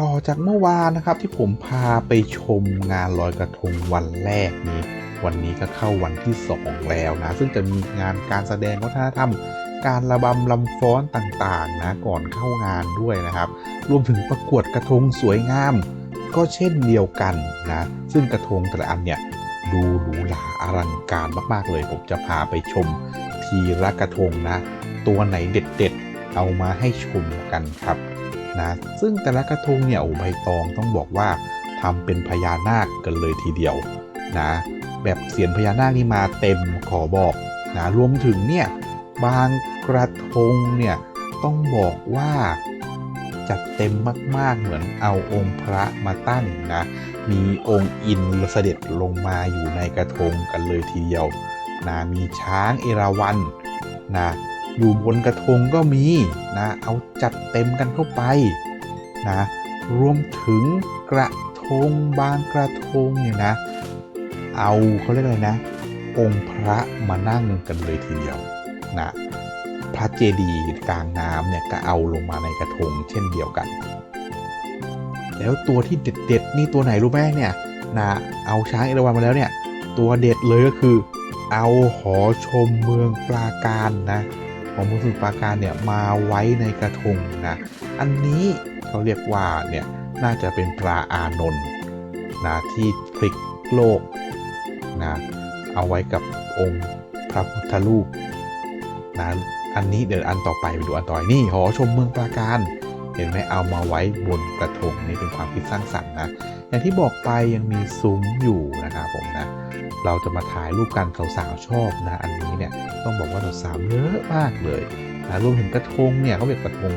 ต่อจากเมื่อวานนะครับที่ผมพาไปชมงานลอยกระทงวันแรกนี้ วันนี้ก็เข้าวันที่ 2 แล้วนะ ซึ่งจะมีงานการแสดงวัฒนธรรม การระบำลำฟ้อนต่างๆนะก่อนเข้างานด้วยนะครับ รวมถึงประกวดกระทงสวยงาม ก็เช่นเดียวกันนะซึ่งกระทงแต่ละอันเนี่ยดูหรูหราอลังการมากๆเลย ผมจะพาไปชมทีละกระทงนะ ตัวไหนเด็ดๆ เอามาให้ชมกันครับ นะซึ่งแต่ละกระทงเนี่ยโอ้ใบตองต้องบอกว่าทำเป็นพญานาคกันเลยทีเดียวนะแบบเสียนพญานาคนี่มาเต็มขอบอกนะรวมถึงเนี่ยบางกระทงเนี่ยต้องบอกว่าจัดเต็มมาก ๆ เหมือนเอาองค์พระมาตั้งนะ มีองค์อินเสด็จลงมาอยู่ในกระทงกันเลยทีเดียวนะ มีช้างเอราวัณนะ อยู่บนกระทงก็มีนะ เอาจัดเต็มกันเข้าไปนะ รวมถึงกระทงบางกระทงเนี่ยนะ เอาเขาเรียกอะไรนะ องค์พระมานั่งกันเลยทีเดียวนะ พระเจดีย์กลางน้ำเนี่ยก็เอาลงมาในกระทงเช่นเดียวกัน แล้วตัวที่เด็ดๆนี่ตัวไหนรู้ไหมเนี่ยนะเอาช้างเอราวัณมาแล้วเนี่ย ตัวเด็ดเลยก็คือ เอาหอชมเมืองปราการนะ ขอเมืองสมุทรปราการเนี่ยมาไว้ในกระทงนะอันนี้เขาเรียกว่าเนี่ยน่าจะเป็นปลาอานนท์นะที่พลิกโลกนะเอาไว้กับองค์พระพุทธรูปนะอันนี้เดี๋ยวอันต่อไปไปดูอันต่อไปนี่หอชมเมืองปราการ ห็นไหมเอามาไว้บนกระทงนี่เป็นความคิดสร้างสรรค์นะอย่างที่บอกไปยังมีซุ้มอยู่นะครับผมนะเราจะมาถ่ายรูปกันสาวๆชอบนะ อันนี้เนี่ยต้องบอกว่าสาวๆเยอะมากเลยนะรวมถึงกระทงเนี่ยเขาเป็นกระทง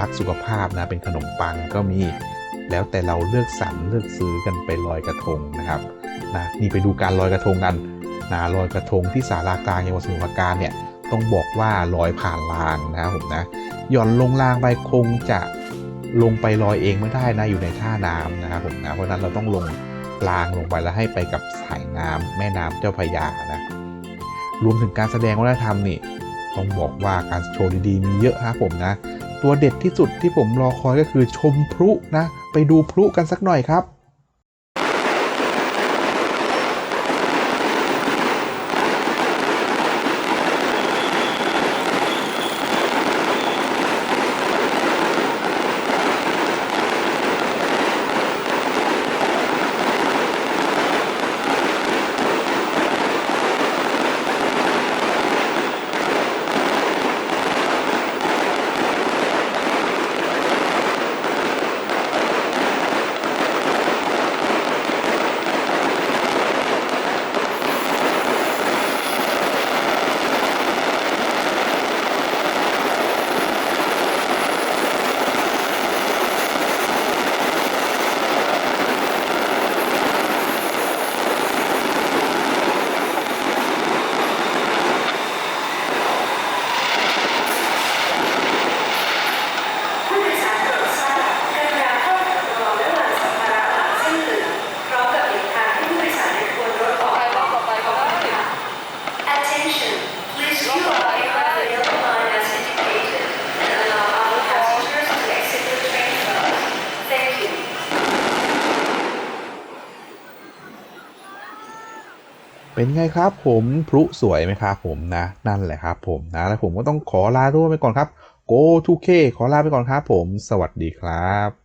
รักสุขภาพนะเป็นขนมปังก็มี แล้วแต่เราเลือกสรรเลือกซื้อกันไปลอยกระทงนะครับนะนี่ไปดูการลอยกระทงกันนะลอยกระทงที่สารากลางจังหวัดสมุทรปราการเนี่ย ต้องบอกว่าลอยผ่านรางนะครับผมนะหย่อนลงรางไปคงจะลงไปลอยเองไม่ได้นะอยู่ในท่าน้ำนะครับผมนะเพราะนั้นเราต้องลงรางลงไปแล้วให้ไปกับสายน้ำแม่น้ำเจ้าพระยานะรวมถึงการแสดงวัฒนธรรมนี่ต้องบอกว่าการโชว์ดีๆมีเยอะครับผมนะ ตัวเด็ดที่สุดที่ผมรอคอยก็คือชมพลุนะ ไปดูพลุกันสักหน่อยครับ ผู้โดยสารโปรดทราบกรุณาเข้าแถวรอและวางสัมภาระหลังเส้นเหลืองพร้อมกับหลีกทางให้ผู้โดยสารในขบวนรถออกไปต่อไปก็ได้ Attention please queue up the available line as indicated and allow all passengers to exit the train first. Thank you. เป็นไงครับผมพลุสวยไหมครับผมนะนั่นแหละครับผมนะแล้วผมก็ต้องขอลาด้วยไปก่อนครับ Go to K ขอลาไปก่อนครับผม สวัสดีครับ